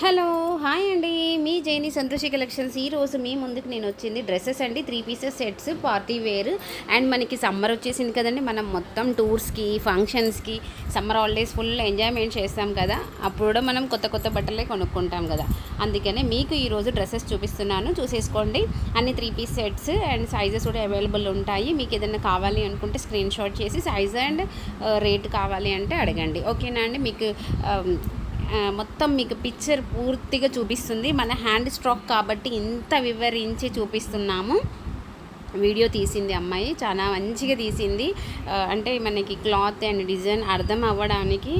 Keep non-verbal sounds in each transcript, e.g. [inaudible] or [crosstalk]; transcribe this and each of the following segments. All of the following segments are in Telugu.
హలో హాయ్ అండి. మీ జైని సంతోషి కలెక్షన్స్. ఈ రోజు మీ ముందుకు నేను వచ్చింది డ్రెస్సెస్ అండి. Three pieces sets party wear. And మనకి సమ్మర్ వచ్చేసింది కదండి. మనం మొత్తం టూర్స్కి ఫంక్షన్స్కి సమ్మర్ హాలిడేస్ ఫుల్ ఎంజాయ్మెంట్ చేస్తాం కదా. అప్పుడు కూడా మనం కొత్త కొత్త బట్టలే కొనుక్కుంటాం కదా. అందుకనే మీకు ఈరోజు డ్రెస్సెస్ చూపిస్తున్నాను. చూసేసుకోండి. అన్ని three piece sets and sizes కూడా అవైలబుల్ ఉంటాయి. మీకు ఏదైనా కావాలి అనుకుంటే స్క్రీన్ షాట్ చేసి సైజ్ అండ్ రేట్ కావాలి అంటే అడగండి. ఓకేనా అండి? మీకు మొత్తం మీకు పిక్చర్ పూర్తిగా చూపిస్తుంది. మన హ్యాండ్ స్ట్రాక్ కాబట్టి ఇంత వివరించి చూపిస్తున్నాము. వీడియో తీసింది అమ్మాయి. చాలా మంచిగా తీసింది. అంటే మనకి క్లాత్ అండ్ డిజైన్ అర్థం అవ్వడానికి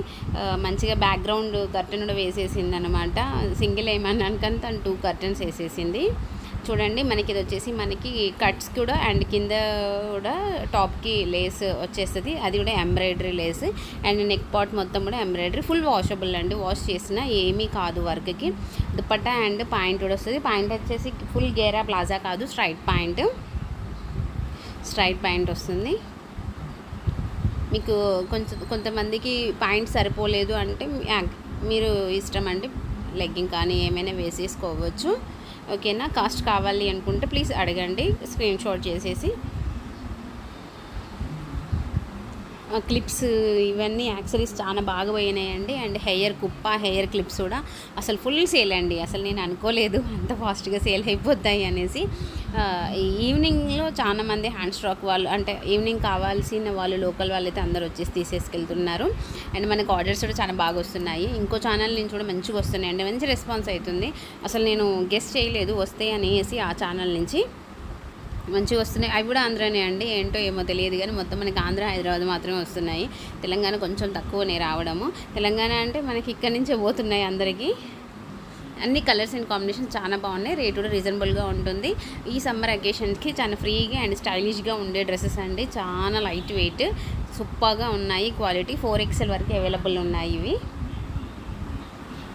మంచిగా బ్యాక్గ్రౌండ్ కర్టన్ కూడా వేసేసింది అనమాట సింగిల్ ఏమన్నాకంత తను టూ కర్టన్స్ వేసేసింది. చూడండి మనకి ఇది వచ్చేసి మనకి కట్స్ కూడా అండ్ కింద కూడా టాప్కి లేస్ వచ్చేస్తుంది. అది కూడా embroidery lace and neck pot మొత్తం కూడా ఎంబ్రాయిడరీ ఫుల్ వాషబుల్ అండి. వాష్ చేసిన ఏమీ కాదు వర్క్కి. దుపట్టా అండ్ పాయింట్ కూడా వస్తుంది. పాయింట్ వచ్చేసి ఫుల్ గేరా ప్లాజా కాదు స్ట్రైట్ పాయింట్. స్ట్రైట్ పాయింట్ వస్తుంది. మీకు కొంచెం కొంతమందికి పాయింట్ సరిపోలేదు అంటే మీరు ఇష్టం అండి లెగ్గింగ్ కానీ ఏమైనా వేసేసుకోవచ్చు. ఓకేనా? కాస్ట్ కావాలి అనుకుంటే ప్లీజ్ అడగండి. స్క్రీన్ షాట్ చేసేసి. క్లిప్స్ ఇవన్నీ యాక్సరీస్ చాలా బాగా పోయినాయండి. అండ్ హెయిర్ కుప్ప హెయిర్ క్లిప్స్ కూడా. అసలు ఫుల్ సేల్ అండి. అసలు నేను అనుకోలేదు అంత ఫాస్ట్గా సేల్ అయిపోతాయి అనేసి. ఈవినింగ్లో చాలా మంది హ్యాండ్ స్ట్రాక్ వాళ్ళు అంటే ఈవినింగ్ కావాల్సిన వాళ్ళు లోకల్ వాళ్ళు అయితే అందరూ వచ్చేసి తీసేసుకెళ్తున్నారు. అండ్ మనకు ఆర్డర్స్ కూడా చాలా బాగా వస్తున్నాయి. ఇంకో ఛానల్ నుంచి కూడా మంచిగా వస్తున్నాయి. అండి మంచి రెస్పాన్స్ అవుతుంది. అసలు నేను గెస్ట్ చేయలేదు వస్తాయి అనేసి ఆ ఛానల్ నుంచి. మంచిగా వస్తున్నాయి. అవి కూడా ఆంధ్రానే అండి. ఏంటో ఏమో తెలియదు కానీ మొత్తం మనకి ఆంధ్ర హైదరాబాద్ మాత్రమే వస్తున్నాయి. తెలంగాణ కొంచెం తక్కువనే రావడము. తెలంగాణ అంటే మనకి ఇక్కడి నుంచే పోతున్నాయి అందరికీ. అన్ని కలర్స్ అండ్ కాంబినేషన్ చాలా బాగున్నాయి. రేట్ కూడా రీజనబుల్గా ఉంటుంది. ఈ సమ్మర్ అకేషన్స్కి చాలా ఫ్రీగా అండ్ స్టైలిష్గా ఉండే డ్రెస్సెస్ అండి. చాలా లైట్ వెయిట్ సూపర్గా ఉన్నాయి. క్వాలిటీ ఫోర్ ఎక్స్ఎల్ వరకు అవైలబుల్ ఉన్నాయి ఇవి.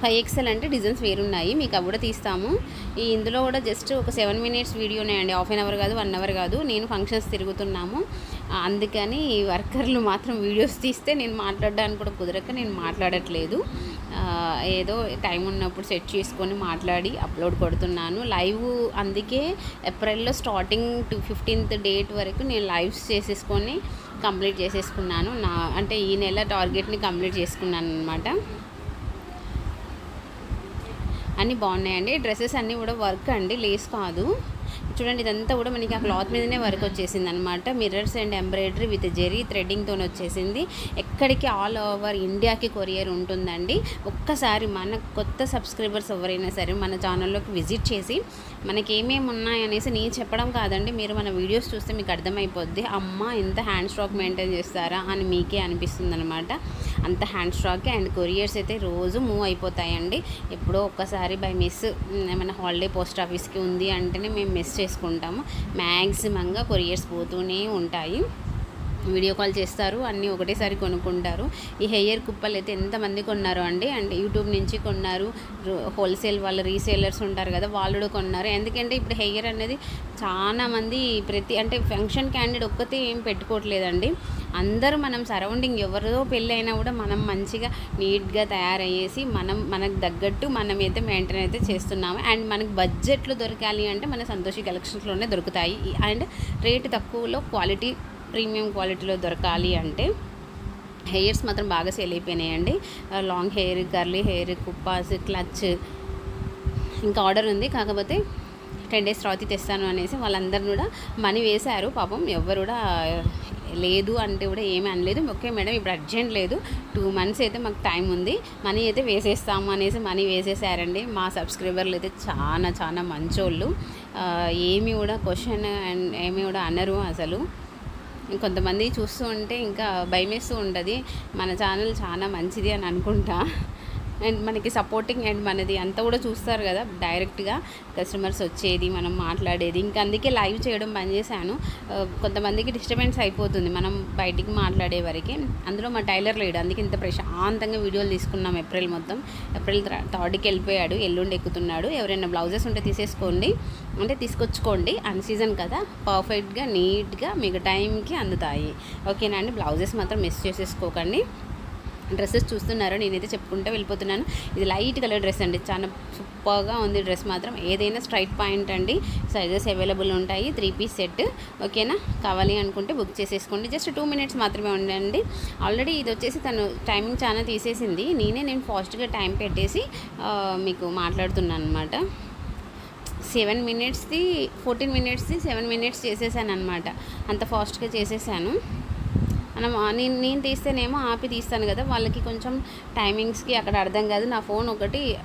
ఫైవ్ ఎక్స్ఎల్ అంటే డిజైన్స్ వేరున్నాయి. మీకు అవి కూడా తీస్తాము. ఈ ఇందులో కూడా జస్ట్ ఒక సెవెన్ మినిట్స్ వీడియోనే అండి హాఫ్ అన్ అవర్ కాదు వన్ అవర్ కాదు. నేను ఫంక్షన్స్ తిరుగుతున్నాము. అందుకని వర్కర్లు మాత్రం వీడియోస్ తీస్తే నేను మాట్లాడడానికి కూడా కుదరక నేను మాట్లాడట్లేదు. ఏదో టైం ఉన్నప్పుడు సెట్ చేసుకొని మాట్లాడి అప్లోడ్ కొడుతున్నాను. లైవ్ అందుకే ఏప్రిల్లో స్టార్టింగ్ టు ఫిఫ్టీన్త్ డేట్ వరకు నేను లైవ్స్ చేసేసుకొని కంప్లీట్ చేసేసుకున్నాను. నా అంటే ఈ నెల టార్గెట్ని కంప్లీట్ చేసుకున్నాను అనమాట అన్నీ బాగున్నాయండి. డ్రెస్సెస్ అన్నీ కూడా వర్క్ అండి లేస్ కాదు. చూడండి ఇదంతా కూడా మనకి ఆ క్లాత్ మీదనే వర్క్ వచ్చేసింది అనమాట mirrors and embroidery with zari థ్రెడ్డింగ్తో వచ్చేసింది. ఎక్కడికి ఆల్ ఓవర్ ఇండియాకి కొరియర్ ఉంటుందండి. ఒక్కసారి మన కొత్త సబ్స్క్రైబర్స్ ఎవరైనా సరే మన ఛానల్లోకి విజిట్ చేసి మనకి ఏమేమి ఉన్నాయనేసి నేను చెప్పడం కాదండి మీరు మన వీడియోస్ చూస్తే మీకు అర్థమైపోద్ది. అమ్మ ఎంత హ్యాండ్ స్టాక్ మెయింటైన్ చేస్తారా అని మీకే అనిపిస్తుంది అనమాట అంత హ్యాండ్ స్ట్రాక్ అండ్ కొరియర్స్ అయితే రోజు మూవ్ అయిపోతాయండి. ఎప్పుడో ఒక్కసారి బై మిస్ ఏమైనా హాలిడే పోస్ట్ ఆఫీస్కి ఉంది అంటేనే మేము మిస్ చేసుకుంటాము. మ్యాక్సిమంగా కొరియర్స్ పోతూనే ఉంటాయి. వీడియో కాల్ చేస్తారు అన్నీ ఒకటేసారి కొనుక్కుంటారు. ఈ హెయిర్ కుప్పలు అయితే ఎంతమంది కొన్నారు అండి? అండ్ యూట్యూబ్ నుంచి కొన్నారు హోల్సేల్ వాళ్ళు రీసేలర్స్ ఉంటారు కదా వాళ్ళు కూడా కొన్నారు. ఎందుకంటే ఇప్పుడు హెయిర్ అనేది చాలామంది ప్రతి అంటే ఫంక్షన్ క్యాండిడేట్ ఒక్కతే ఏం పెట్టుకోవట్లేదండి. అందరూ మనం సరౌండింగ్ ఎవరిదో పెళ్ళైనా కూడా మనం మంచిగా నీట్గా తయారయ్యేసి మనం మనకు తగ్గట్టు మనం అయితే మెయింటైన్ అయితే చేస్తున్నాము. అండ్ మనకు బడ్జెట్లో దొరకాలి అంటే మన సంతోషి కలెక్షన్స్లోనే దొరుకుతాయి. అండ్ రేటు తక్కువలో క్వాలిటీ ప్రీమియం క్వాలిటీలో దొరకాలి అంటే హెయిర్స్ మాత్రం బాగా సేల్ అయిపోయినాయండి. లాంగ్ హెయిర్ కర్లీ హెయిర్ కుప్పాస్ క్లచ్ ఇంకా ఆర్డర్ ఉంది. కాకపోతే టెన్ డేస్ తర్వాత తెస్తాను అనేసి వాళ్ళందరూ కూడా మనీ వేశారు. పాపం ఎవరు కూడా లేదు అంటే కూడా ఏమీ అనలేదు. ఓకే మేడం ఇప్పుడు అర్జెంట్ లేదు. టూ మంత్స్ అయితే మాకు టైం ఉంది. మనీ అయితే వేసేస్తాము అనేసి మనీ వేసేసారండి. మా సబ్స్క్రైబర్లు అయితే చాలా చాలా మంచోళ్ళు. ఏమి ఏమీ కూడా క్వశ్చన్ అండ్ ఏమీ కూడా అనరు అసలు. కొంతమంది చూస్తూ ఉంటే ఇంకా భయమేస్తూ ఉంటుంది. మన ఛానల్ చాలా మంచిది అని అనుకుంటా. అండ్ మనకి సపోర్టింగ్ అండ్ మనది. అంతా కూడా చూస్తారు కదా డైరెక్ట్గా కస్టమర్స్ వచ్చేది మనం మాట్లాడేది. ఇంకా అందుకే లైవ్ చేయడం బంద్ చేశాను. కొంతమందికి డిస్టర్బెన్స్ అయిపోతుంది మనం బయటికి మాట్లాడే వరకు. అందులో మా టైలర్ లేడు అందుకే ఇంత ప్రశాంతంగా వీడియోలు తీసుకున్నాం ఏప్రిల్ మొత్తం. ఏప్రిల్ థర్డ్కి వెళ్ళిపోయాడు ఎల్లుండి ఎక్కుతున్నాడు. ఎవరైనా బ్లౌజెస్ ఉంటే తీసేసుకోండి అంటే తీసుకొచ్చుకోండి. అన్ సీజన్ కదా పర్ఫెక్ట్గా నీట్గా మీకు టైంకి అందుతాయి. ఓకేనా అండి? బ్లౌజెస్ మాత్రం మిస్ చేసేసుకోకండి. డ్రెస్సెస్ చూస్తున్నారో. నేనైతే చెప్పుకుంటూ వెళ్ళిపోతున్నాను. ఇది లైట్ కలర్ డ్రెస్ అండి. చాలా సూపర్గా ఉంది డ్రెస్ మాత్రం. ఏదైనా స్ట్రైట్ పాయింట్ అండి. సైజెస్ అవైలబుల్ ఉంటాయి. Three piece set. ఓకేనా? కావాలి అనుకుంటే బుక్ చేసేసుకోండి. జస్ట్ టూ మినిట్స్ మాత్రమే ఉండండి. ఆల్రెడీ ఇది వచ్చేసి తను టైమింగ్ చాలా తీసేసింది. నేనే నేను ఫాస్ట్గా టైం పెట్టేసి మీకు మాట్లాడుతున్నాను అనమాట సెవెన్ మినిట్స్ది ఫోర్టీన్ మినిట్స్ది సెవెన్ మినిట్స్ చేసేసాను అనమాట అంత ఫాస్ట్గా చేసేసాను. మనం నేను నేను తీస్తేనేమో ఆపి తీస్తాను కదా వాళ్ళకి కొంచెం టైమింగ్స్కి అక్కడ అర్థం కాదు. నా ఫోన్ ఒకటి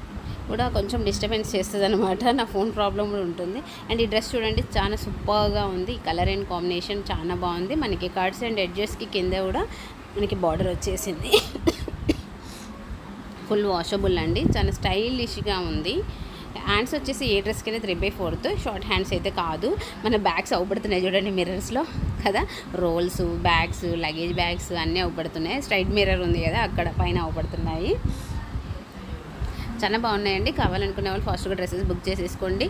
కూడా కొంచెం డిస్టర్బెన్స్ చేస్తుంది అనమాట నా ఫోన్ ప్రాబ్లం కూడా ఉంటుంది. అండ్ ఈ డ్రెస్ చూడండి చాలా సూపర్గా ఉంది. కలర్ అండ్ కాంబినేషన్ చాలా బాగుంది. మనకి కట్స్ అండ్ ఎడ్జెస్కి కింద కూడా మనకి బార్డర్ వచ్చేసింది. [coughs] ఫుల్ వాషబుల్ అండి. చాలా స్టైలిష్గా ఉంది. హ్యాండ్స్ వచ్చేసి ఏ డ్రెస్కైనా three by fourth. Short hands అయితే కాదు. మన బ్యాగ్స్ అవుపడుతున్నాయి చూడండి మిర్రర్స్లో కదా. రోల్స్ బ్యాగ్స్ లగేజ్ బ్యాగ్స్ అన్నీ అవుపడుతున్నాయి. స్ట్రైట్ మిర్రర్ ఉంది కదా అక్కడ పైన అవుపడుతున్నాయి. చాలా బాగున్నాయండి. కావాలనుకునే వాళ్ళు ఫాస్ట్గా డ్రెస్సెస్ బుక్ చేసేసుకోండి.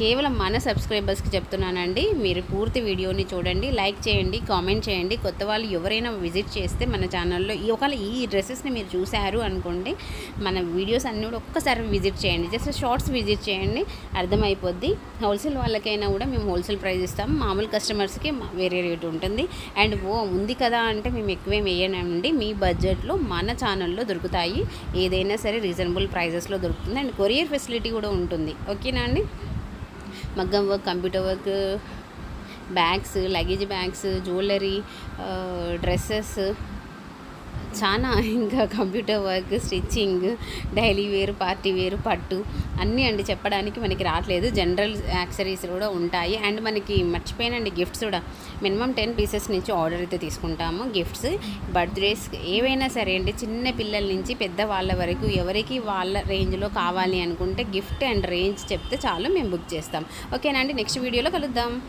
కేవలం మన సబ్స్క్రైబర్స్కి చెప్తున్నానండి. మీరు పూర్తి వీడియోని చూడండి లైక్ చేయండి కామెంట్ చేయండి. కొత్త వాళ్ళు ఎవరైనా విజిట్ చేస్తే మన ఛానల్లో ఈ ఒకవేళ ఈ డ్రెస్సెస్ని మీరు చూశారు అనుకోండి మన వీడియోస్ అన్నీ కూడా ఒక్కసారి విజిట్ చేయండి. జస్ట్ షార్ట్స్ విజిట్ చేయండి అర్థమైపోద్ది. హోల్సేల్ వాళ్ళకైనా కూడా మేము హోల్సేల్ ప్రైస్ ఇస్తాం. మామూలు కస్టమర్స్కి వేరే రేట్ ఉంటుంది. అండ్ ఓ ఉంది కదా అంటే మేము ఎక్కువేం వేయనండి. మీ బడ్జెట్లో మన ఛానల్లో దొరుకుతాయి. ఏదైనా సరే రీజనబుల్ ప్రైజెస్ ప్రైజెస్లో దొరుకుతుంది. అండ్ కొరియర్ ఫెసిలిటీ కూడా ఉంటుంది. ఓకేనా అండి? మగ్గం work computer work bags luggage bags jewellery dresses చాలా ఇంకా computer work stitching daily wear party wear పట్టు అన్నీ అండి చెప్పడానికి మనకి రావట్లేదు. జనరల్ యాక్సరీస్ కూడా ఉంటాయి. అండ్ మనకి మర్చిపోయానండి గిఫ్ట్స్ కూడా. మినిమం టెన్ పీసెస్ నుంచి ఆర్డర్ అయితే తీసుకుంటాము గిఫ్ట్స్. బర్త్డేస్ ఏవైనా సరే అండి చిన్న పిల్లల నుంచి పెద్ద వాళ్ళ వరకు ఎవరికి వాళ్ళ రేంజ్లో కావాలి అనుకుంటే గిఫ్ట్ అండ్ రేంజ్ చెప్తే చాలు మేము బుక్ చేస్తాం. ఓకేనా అండి? నెక్స్ట్ వీడియోలో కలుద్దాం.